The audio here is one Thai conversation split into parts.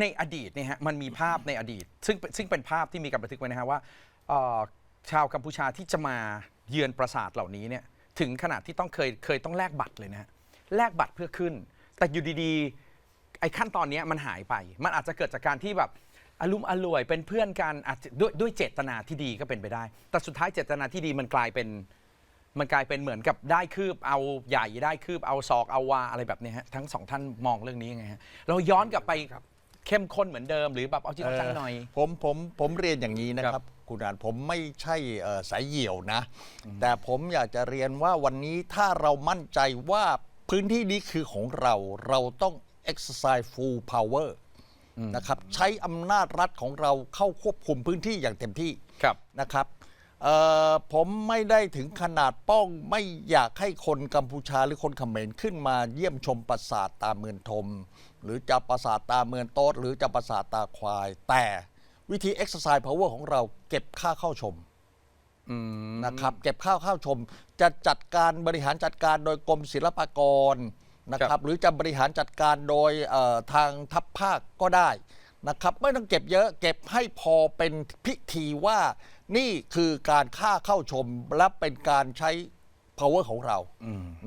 ในอดีตเนี่ยฮะมันมีภาพในอดีต ซึ่งซึ่งเป็นภาพที่มีการบันทึกไว้นะฮะว่าเอ่อชาวกัมพูชาที่จะมาเยือนปราสาทเหล่านี้เนี่ยถึงขนาดที่ต้องเคยเคยต้องแลกบัตรเลยนะฮะแลกบัตรเพื่อขึ้น แต่อยู่ดีๆไอ้ขั้นตอนเนี้ยมันหายไป มันอาจจะเกิดจากการที่แบบอารมณ์อร่วยเป็นเพื่อนกันอาจจะด้วยด้วยเจตนาที่ดีก็เป็นไปได้ แต่สุดท้ายเจตนาที่ดีมันกลายเป็นมันกลายเป็นเหมือนกับได้คืบเอาใหญ่ได้คืบเอาศอกเอาวาอะไรแบบเนี้ยฮะทั้งสองท่านมองเรื่องนี้ยังไงฮะเราย้อนกลับไป เข้มข้นเหมือนเดิมหรือแบบเอาจริงเอาจังหน่อยผมผมผมเรียนอย่างนี้นะคครัรับ บ คุณอานผมไม่ใช่เอ่อสายเหี่ยวนะ แต่ผมอยากจะเรียนว่าวันนี้ถ้าเรามั่นใจว่าพื้นที่นี้คือของเราเราต้อง exercise full power นะครับใช้อำนาจรัฐของเราเข้าควบคุมพื้นที่อย่างเต็มที่ ครับ นะครับ เอ่อผมไม่ได้ถึงขนาดป้องไม่อยากให้คนกัมพูชาหรือคนเขมรขึ้นมาเยี่ยมชมปราสาทตาเมืองทม หรือจะปราสาทตาเมืองโต๊ดหรือจะปราสาทตาควาย แต่วิธี exercise power ของเราเก็บค่าเข้าชมนะครับ เก็บค่าเข้าชม จะจัดการบริหารจัดการโดยกรมศิลปากรนะคครัรับบหรือจะบริหารจัดการโดยเอ่อทางทัพภาคก็ได้นะครับ ไม่ต้องเก็บเยอะเก็บให้พอเป็นพิธีว่า นี่คือการค่าเข้าชมและเป็นการใช้ power ของเรา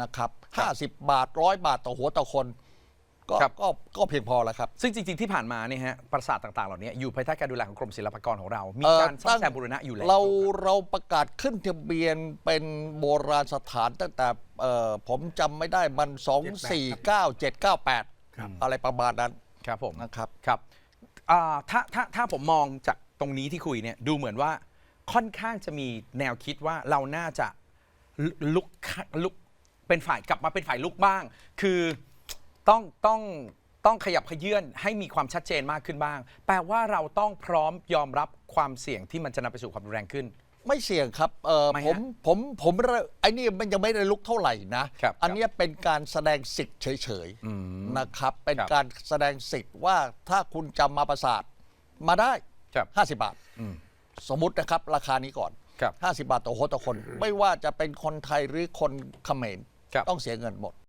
นะครับ 50 บาทร้อยบาทต่อหัวต่อคนก็ครับ ก็ก็เพียงพอแล้วครับ ซึ่งจริง ๆ ที่ผ่านมาเนี่ยฮะปราสาทต่างๆ เหล่านี้อยู่ภายใต้การดูแลของกรมศิลปากรของเรา มีเอ่อการซ่อมตั้งแซมบูรณะอยู่แล้ว เราเราประกาศขึ้นทะเบียนเป็นโบราณสถานตั้งแต่เอ่อผมจำไม่ได้มัน 2 4 9 7 9 8อะไรประมาณนั้นครับผม นะครับ ครับอ่าถ้าถ้าถ้าผมมองจากตรงนี้ที่คุยเนี่ยดูเหมือนว่า ค่อนข้างจะมีแนวคิดว่าเราน่าจะลุกลุกเป็นฝ่ายกลับมาเป็นฝ่ายลุกบ้าง คือต้องต้องต้องขยับขยื่นให้มีความชัดเจนมากขึ้นบ้าง แปลว่าเราต้องพร้อมยอมรับความเสี่ยงที่มันจะนำไปสู่ความรุนแรงขึ้น ไม่เสี่ยงครับเออไม่ฮะผมผมผมไอ้นี่มันยังไม่ได้ลุกเท่าไหร่นะ ครับอันเนี้ยเป็นการแสดงสิทธิ์เฉยๆนะครับ เป็นครับ การแสดงสิทธิ์ว่าถ้าคุณจำมาประสาทมาได้ ครับ 50 บาท สมมตินะครับราคานี้ก่อน ครับ 50 บาทต่อหัวต่อคน ไม่ว่าจะเป็นคนไทยหรือคนเขมรครับ ต้องเสียเงินหมด